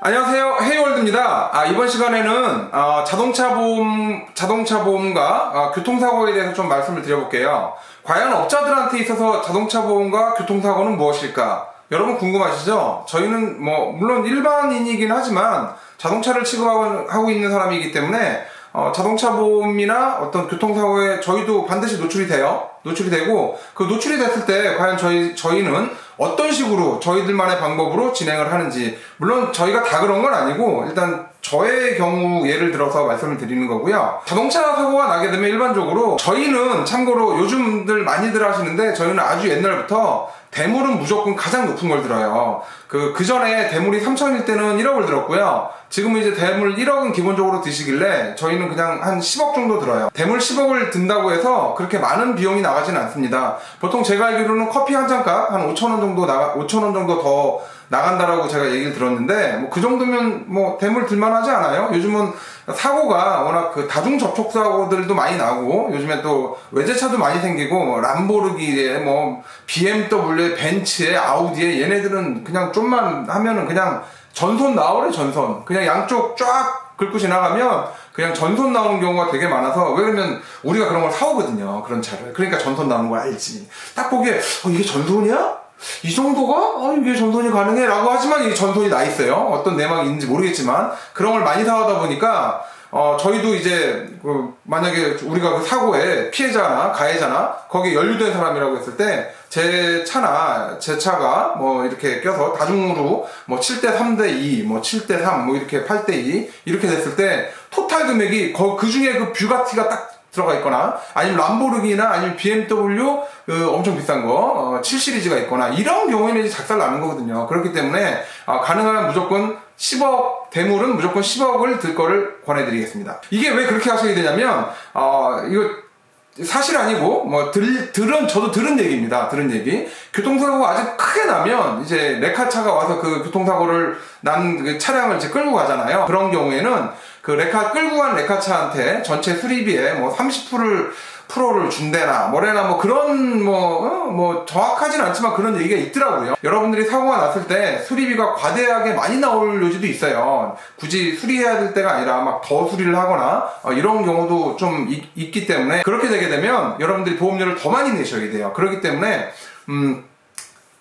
안녕하세요. 헤이월드입니다. 아, 이번 시간에는 어, 자동차 보험, 자동차 보험과 어, 교통사고에 대해서 좀 말씀을 드려볼게요. 과연 업자들한테 있어서 자동차 보험과 교통사고는 무엇일까? 여러분 궁금하시죠? 저희는 뭐 물론 일반인이긴 하지만 자동차를 취급하고 하고 있는 사람이기 때문에 어, 자동차 보험이나 어떤 교통사고에 저희도 반드시 노출이 돼요. 노출이 되고 그 노출이 됐을 때 과연 저희 저희는 어떤 식으로 저희들만의 방법으로 진행을 하는지 물론 저희가 다 그런 건 아니고 일단 저의 경우 예를 들어서 말씀을 드리는 거고요. 자동차 사고가 나게 되면 일반적으로 저희는 참고로 요즘들 많이들 하시는데 저희는 아주 옛날부터 대물은 무조건 가장 높은 걸 들어요. 그, 그 전에 대물이 3천일 때는 1억을 들었고요. 지금은 이제 대물 1억은 기본적으로 드시길래 저희는 그냥 한 10억 정도 들어요. 대물 10억을 든다고 해서 그렇게 많은 비용이 나가지는 않습니다. 보통 제가 알기로는 커피 한 잔 값 한 5천원 정도 나가, 5천원 정도 더 나간다라고 제가 얘기를 들었는데 뭐 그 정도면 뭐 대물 들만하지 않아요? 요즘은 사고가 워낙 그 다중 접촉 사고들도 많이 나고 요즘에 또 외제차도 많이 생기고 뭐 람보르기에 뭐 BMW에 벤츠에 아우디에 얘네들은 그냥 좀만 하면은 그냥 전손 나오래 전손 그냥 양쪽 쫙 긁고 지나가면 그냥 전손 나오는 경우가 되게 많아서 왜 그러면 우리가 그런 걸 사오거든요 그런 차를. 그러니까 전손 나오는 걸 알지. 딱 보기에 어 이게 전손이야? 이 정도가? 어, 이게 전손이 가능해? 라고 하지만 이게 전손이 나 있어요. 어떤 내막이 있는지 모르겠지만, 그런 걸 많이 사오다 보니까, 어, 저희도 이제, 그, 만약에 우리가 그 사고에 피해자나 가해자나, 거기에 연루된 사람이라고 했을 때, 제 차나, 제 차가 뭐 이렇게 껴서 다중으로 뭐 7대 3대 2, 뭐 7대 3, 뭐 이렇게 8대 2, 이렇게 됐을 때, 토탈 금액이, 거, 그 중에 그 뷰가티가 딱 들어가 있거나 아니면 람보르기나 아니면 BMW 그 엄청 비싼 거 어, 7 시리즈가 있거나 이런 경우에는 이제 작살 나는 거거든요. 그렇기 때문에 어, 가능하면 무조건 10억 대물은 무조건 10억을 들 거를 권해드리겠습니다. 이게 왜 그렇게 하셔야 되냐면 어, 이거 사실 아니고 뭐 들, 들은 저도 들은 얘기입니다. 들은 얘기. 교통사고가 아주 크게 나면 이제 레카차가 와서 그 교통사고를 난 그 차량을 이제 끌고 가잖아요. 그런 경우에는 그 레카 끌고 간 레카차한테 전체 수리비에 뭐 30%를 프로를 준대나 뭐래나 뭐 그런 뭐, 어? 뭐 정확하진 않지만 그런 얘기가 있더라고요. 여러분들이 사고가 났을 때 수리비가 과대하게 많이 나올 요지도 있어요. 굳이 수리해야 될 때가 아니라 막 더 수리를 하거나 어, 이런 경우도 좀 있, 있기 때문에 그렇게 되게 되면 여러분들이 보험료를 더 많이 내셔야 돼요. 그렇기 때문에 음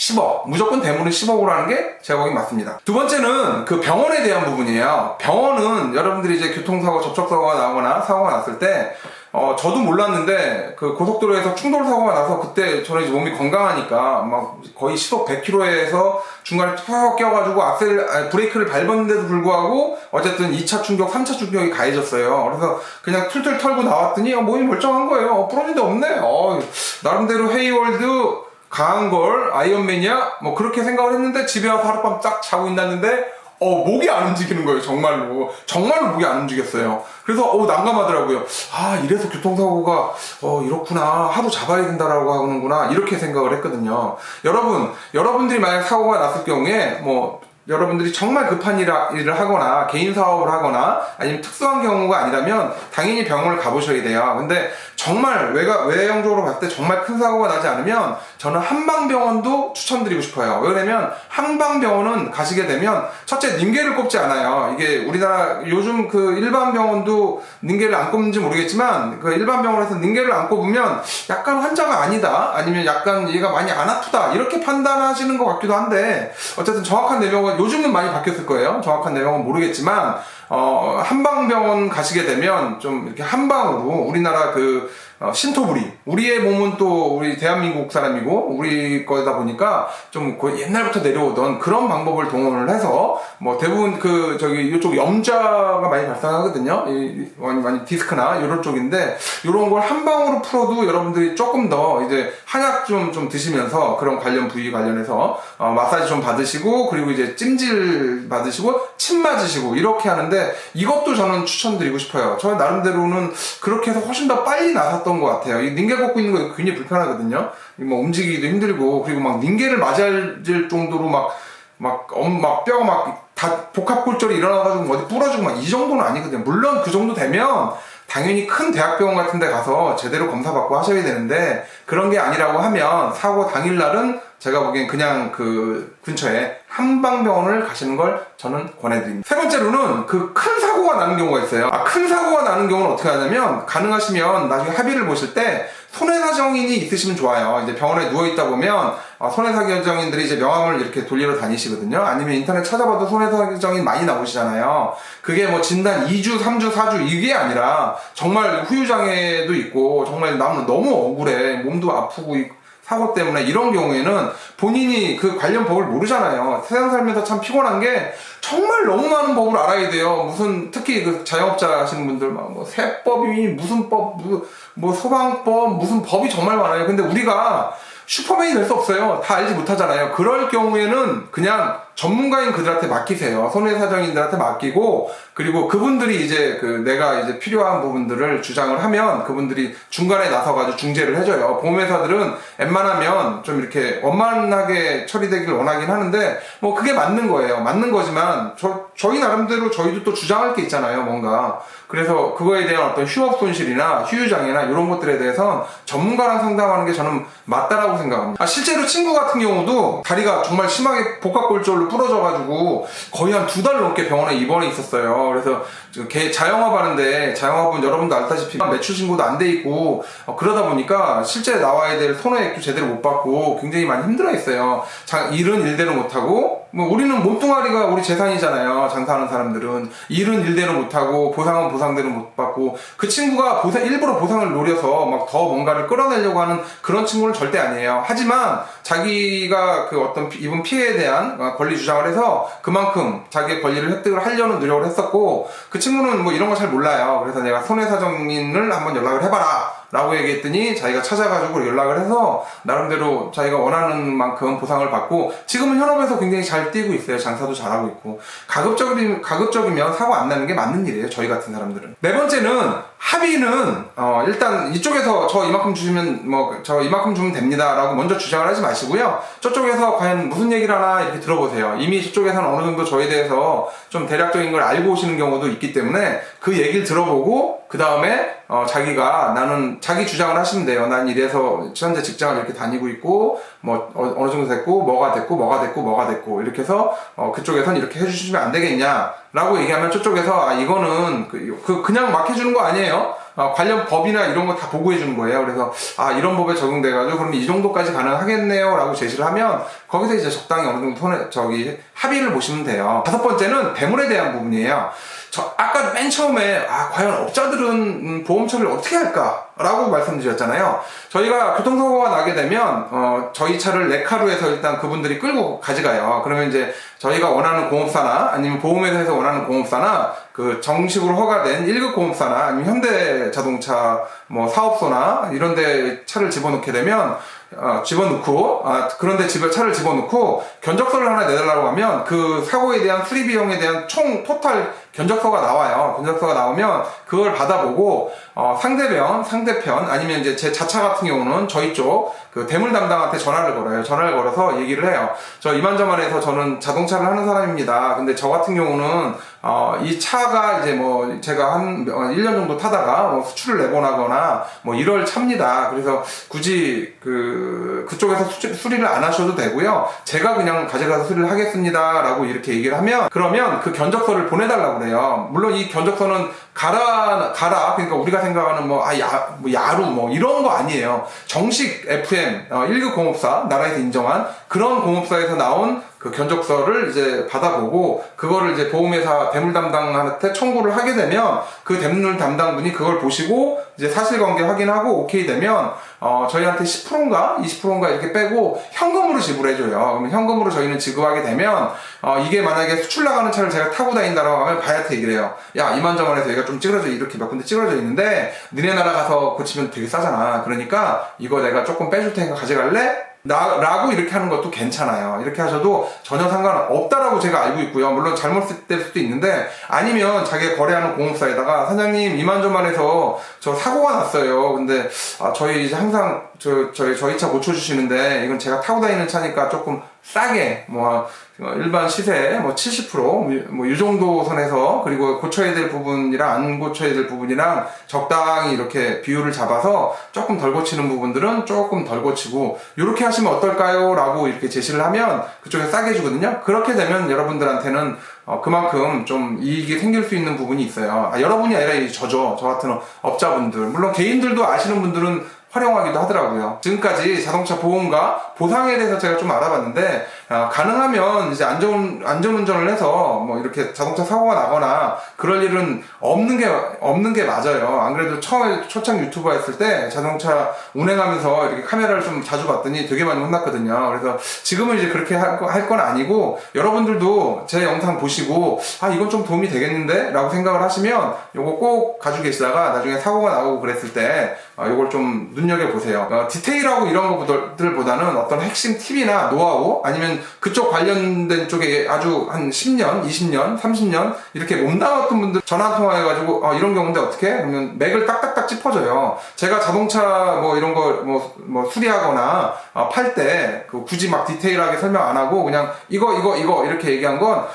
10억. 무조건 대물은 10억으로 하는 게 제가 보기 맞습니다. 두 번째는 그 병원에 대한 부분이에요. 병원은 여러분들이 이제 교통사고, 접촉사고가 나거나 사고가 났을 때, 어, 저도 몰랐는데, 그 고속도로에서 충돌사고가 나서 그때 저는 이제 몸이 건강하니까, 막 거의 시속 100km에서 중간에 푹 껴가지고 악셀, 아니, 브레이크를 밟았는데도 불구하고, 어쨌든 2차 충격, 3차 충격이 가해졌어요. 그래서 그냥 툴툴 털고 나왔더니, 어, 몸이 멀쩡한 거예요. 어, 부러진 데 없네. 어, 나름대로 헤이월드, 강한 걸 아이언맨이야? 뭐 그렇게 생각을 했는데 집에 와서 하룻밤 딱 자고 있났는데 어 목이 안 움직이는 거예요 정말로. 정말로 목이 안 움직였어요. 그래서 어 난감하더라고요. 아 이래서 교통사고가 어 이렇구나. 하루 잡아야 된다라고 하는구나. 이렇게 생각을 했거든요. 여러분 여러분들이 만약 사고가 났을 경우에 뭐 여러분들이 정말 급한 일을 하거나 개인 사업을 하거나 아니면 특수한 경우가 아니라면 당연히 병원을 가보셔야 돼요. 근데 정말 외가 외형적으로 봤을 때 정말 큰 사고가 나지 않으면 저는 한방병원도 추천드리고 싶어요. 왜냐면 한방병원은 가시게 되면 첫째 닌게를 꼽지 않아요. 이게 우리나라 요즘 그 일반 병원도 닌게를 안 꼽는지 모르겠지만 그 일반 병원에서 닌게를 안 꼽으면 약간 환자가 아니다 아니면 약간 얘가 많이 안 아프다 이렇게 판단하시는 것 같기도 한데 어쨌든 정확한 내용은 요즘은 많이 바뀌었을 거예요. 정확한 내용은 모르겠지만 어, 한방병원 가시게 되면 좀 이렇게 한방으로 우리나라 그 어, 신토부리 우리의 몸은 또 우리 대한민국 사람이고 우리 거다 보니까 좀 거의 옛날부터 내려오던 그런 방법을 동원을 해서 뭐 대부분 그 저기 이쪽 염자가 많이 발생하거든요 이, 많이 많이 디스크나 이런 쪽인데 이런 걸 한 방으로 풀어도 여러분들이 조금 더 이제 한약 좀좀 드시면서 그런 관련 부위 관련해서 어, 마사지 좀 받으시고 그리고 이제 찜질 받으시고 침 맞으시고 이렇게 하는데 이것도 저는 추천드리고 싶어요. 저 나름대로는 그렇게 해서 훨씬 더 빨리 나섰던 것 같아요. 이 닌게 걷고 있는 거 굉장히 불편하거든요. 이뭐 움직이기도 힘들고 그리고 막 닌게를 맞을 정도로 막 막, 엄, 막, 뼈가 막, 다, 복합골절이 일어나가지고 어디 부러지고 막 이 정도는 아니거든요. 물론 그 정도 되면 당연히 큰 대학병원 같은 데 가서 제대로 검사받고 하셔야 되는데 그런 게 아니라고 하면 사고 당일날은 제가 보기엔 그냥 그 근처에 한방병원을 가시는 걸 저는 권해드립니다. 세 번째로는 그 큰 사고가 나는 경우가 있어요. 아, 큰 사고가 나는 경우는 어떻게 하냐면 가능하시면 나중에 합의를 보실 때 손해사정인이 있으시면 좋아요. 이제 병원에 누워있다 보면 어, 손해사정인들이 이제 명함을 이렇게 돌리러 다니시거든요. 아니면 인터넷 찾아봐도 손해사정인 많이 나오시잖아요. 그게 뭐 진단 2주, 3주, 4주 이게 아니라 정말 후유장애도 있고 정말 나는 너무 억울해. 몸도 아프고 있고 사고 때문에 이런 경우에는 본인이 그 관련 법을 모르잖아요. 세상 살면서 참 피곤한 게 정말 너무 많은 법을 알아야 돼요. 무슨 특히 그 자영업자 하시는 분들 막 뭐 세법이 무슨 법, 뭐, 뭐 소방법 무슨 법이 정말 많아요. 근데 우리가 슈퍼맨이 될 수 없어요. 다 알지 못하잖아요. 그럴 경우에는 그냥 전문가인 그들한테 맡기세요. 손해사정인들한테 맡기고 그리고 그분들이 이제 그 내가 이제 필요한 부분들을 주장을 하면 그분들이 중간에 나서가지고 중재를 해줘요. 보험회사들은 웬만하면 좀 이렇게 원만하게 처리되길 원하긴 하는데 뭐 그게 맞는 거예요. 맞는 거지만 저 저희 나름대로 저희도 또 주장할 게 있잖아요. 뭔가 그래서 그거에 대한 어떤 휴업 손실이나 휴유장애나 이런 것들에 대해서 전문가랑 상담하는 게 저는 맞다라고 생각합니다. 아, 실제로 친구 같은 경우도 다리가 정말 심하게 복합골절로 부러져가지고 거의 한 두 달 넘게 병원에 입원해 있었어요. 그래서 지금 개 자영업 하는데 자영업은 여러분도 알다시피 매출 신고도 안 돼 있고 어, 그러다 보니까 실제 나와야 될 손해액도 제대로 못 받고 굉장히 많이 힘들어 했어요. 자, 일은 일대로 못 하고 뭐 우리는 몸뚱아리가 우리 재산이잖아요. 장사하는 사람들은 일은 일대로 못 하고 보상은 보상대로 못 받고 그 친구가 보상 일부러 보상을 노려서 막 더 뭔가를 끌어내려고 하는 그런 친구는 절대 아니에요. 하지만 자기가 그 어떤 피- 입은 피해에 대한 어, 권리 주장을 해서 그만큼 자기의 권리를 획득을 하려는 노력을 했었고 그 친구는 뭐 이런 거 잘 몰라요. 그래서 내가 손해사정인을 한번 연락을 해봐라. 라고 얘기했더니 자기가 찾아가지고 연락을 해서 나름대로 자기가 원하는 만큼 보상을 받고 지금은 현업에서 굉장히 잘 뛰고 있어요. 장사도 잘하고 있고 가급적이면, 가급적이면 사고 안 나는 게 맞는 일이에요. 저희 같은 사람들은. 네 번째는 합의는 어, 일단 이쪽에서 저 이만큼 주시면 뭐 저 이만큼 주면 됩니다라고 먼저 주장을 하지 마시고요. 저쪽에서 과연 무슨 얘기를 하나 이렇게 들어보세요. 이미 저쪽에서는 어느 정도 저에 대해서 좀 대략적인 걸 알고 오시는 경우도 있기 때문에 그 얘기를 들어보고 그 다음에 어, 자기가 나는 자기 주장을 하시면 돼요. 난 이래서 현재 직장을 이렇게 다니고 있고 뭐 어, 느 정도 됐고 뭐가 됐고 뭐가 됐고 뭐가 됐고 이렇게 해서 어, 그쪽에선 이렇게 해주시면 안 되겠냐라고 얘기하면 저쪽에서 아 이거는 그, 그 그냥 막 해주는 거 아니에요. 어, 관련 법이나 이런 거 다 보고해 주는 거예요. 그래서 아 이런 법에 적용돼가지고 그럼 이 정도까지 가능하겠네요라고 제시를 하면 거기서 이제 적당히 어느 정도 손에 저기 합의를 보시면 돼요. 다섯 번째는 배물에 대한 부분이에요. 저 아까 맨 처음에 아 과연 업자들은 음, 보험 처리를 어떻게 할까라고 말씀드렸잖아요. 저희가 교통사고가 나게 되면 어, 저희 차를 레카루에서 일단 그분들이 끌고 가져가요. 그러면 이제 저희가 원하는 공업사나 아니면 보험회사에서 원하는 공업사나 그 정식으로 허가된 1급 공업사나 아니면 현대자동차 뭐 사업소나 이런 데 차를 집어넣게 되면 어, 집어넣고 아, 그런데 집에 차를 집어넣고 견적서를 하나 내달라고 하면 그 사고에 대한 수리 비용에 대한 총 토탈 견적서가 나와요. 견적서가 나오면 그걸 받아보고 어, 상대편, 상대편 아니면 이제 제 자차 같은 경우는 저희 쪽 그 대물 담당한테 전화를 걸어요. 전화를 걸어서 얘기를 해요. 저 이만저만해서 저는 자동차를 하는 사람입니다. 근데 저 같은 경우는 어, 이 차가 이제 뭐 제가 한 어, 1년 정도 타다가 뭐 수출을 내보내거나 뭐 이럴 차입니다. 그래서 굳이 그 그쪽에서 수리, 수리를 안 하셔도 되고요. 제가 그냥 가져가서 수리를 하겠습니다 라고 이렇게 얘기를 하면 그러면 그 견적서를 보내달라고 그래요. 물론 이 견적서는 가라 가라 그러니까 우리가 생각하는 뭐 아 야 뭐 야루 뭐 이런 거 아니에요. 정식 FM 어, 1급 공업사 나라에서 인정한 그런 공업사에서 나온 그 견적서를 이제 받아보고 그거를 이제 보험회사 대물 담당한테 청구를 하게 되면 그 대물 담당분이 그걸 보시고 이제 사실관계 확인하고 오케이 되면 어 저희한테 10%인가 20%인가 이렇게 빼고 현금으로 지불해 줘요. 그러면 현금으로 저희는 지급하게 되면 어 이게 만약에 수출 나가는 차를 제가 타고 다닌다라고 하면 바야트 얘기를 해요. 야 이만저만해서 얘가 좀 찌그러져 이렇게 몇 군데 찌그러져 있는데 니네 나라 가서 고치면 되게 싸잖아. 그러니까 이거 내가 조금 빼줄 테니까 가져갈래? 나, 라고 이렇게 하는 것도 괜찮아요. 이렇게 하셔도 전혀 상관없다라고 제가 알고 있고요. 물론 잘못될 수도 있는데, 아니면 자기가 거래하는 공업사에다가, 사장님, 이만저만해서 저 사고가 났어요. 근데, 아, 저희 이제 항상, 저, 저희, 저희 차 고쳐주시는데, 이건 제가 타고 다니는 차니까 조금 싸게 뭐 어, 일반 시세 뭐 70%뭐 이 정도 선에서 그리고 고쳐야 될 부분이랑 안 고쳐야 될 부분이랑 적당히 이렇게 비율을 잡아서 조금 덜 고치는 부분들은 조금 덜 고치고 이렇게 하시면 어떨까요? 라고 이렇게 제시를 하면 그쪽에 싸게 주거든요. 그렇게 되면 여러분들한테는 어, 그만큼 좀 이익이 생길 수 있는 부분이 있어요. 아, 여러분이 아니라 이 저죠. 저 같은 업자분들. 물론 개인들도 아시는 분들은 활용하기도 하더라고요. 지금까지 자동차 보험과 보상에 대해서 제가 좀 알아봤는데 아, 가능하면 이제 안전 안전 운전을 해서 뭐 이렇게 자동차 사고가 나거나 그럴 일은 없는 게 없는 게 맞아요. 안 그래도 처음에 초창 유튜버 했을 때 자동차 운행하면서 이렇게 카메라를 좀 자주 봤더니 되게 많이 혼났거든요. 그래서 지금은 이제 그렇게 할 건 아니고 여러분들도 제 영상 보시고 아 이건 좀 도움이 되겠는데 라고 생각을 하시면 요거 꼭 가지고 계시다가 나중에 사고가 나고 그랬을 때 어, 요걸 좀 눈여겨 보세요. 어, 디테일하고 이런 것들보다는 어떤 핵심 팁이나 노하우 아니면 그쪽 관련된 쪽에 아주 한 10년, 20년, 30년 이렇게 몸담았던 분들 전화 통화해가지고 어, 이런 경우인데 어떻게? 그러면 맥을 딱딱딱 짚어줘요. 제가 자동차 뭐 이런 거뭐 뭐 수리하거나 어, 팔때 그 굳이 막 디테일하게 설명 안 하고 그냥 이거 이거 이거 이렇게 얘기한 건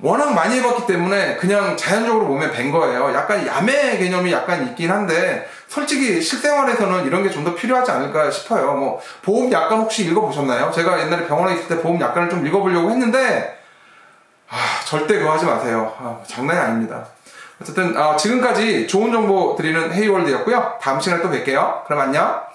워낙 많이 해봤기 때문에 그냥 자연적으로 몸에 밴 거예요. 약간 야매 개념이 약간 있긴 한데 솔직히 실생활에서는 이런 게 좀 더 필요하지 않을까 싶어요. 뭐 보험 약관 혹시 읽어보셨나요? 제가 옛날에 병원에 있을 때 보험 약관을 좀 읽어보려고 했는데 아, 절대 그거 하지 마세요. 아, 장난이 아닙니다. 어쨌든 아, 지금까지 좋은 정보 드리는 헤이월드였고요. 다음 시간에 또 뵐게요. 그럼 안녕.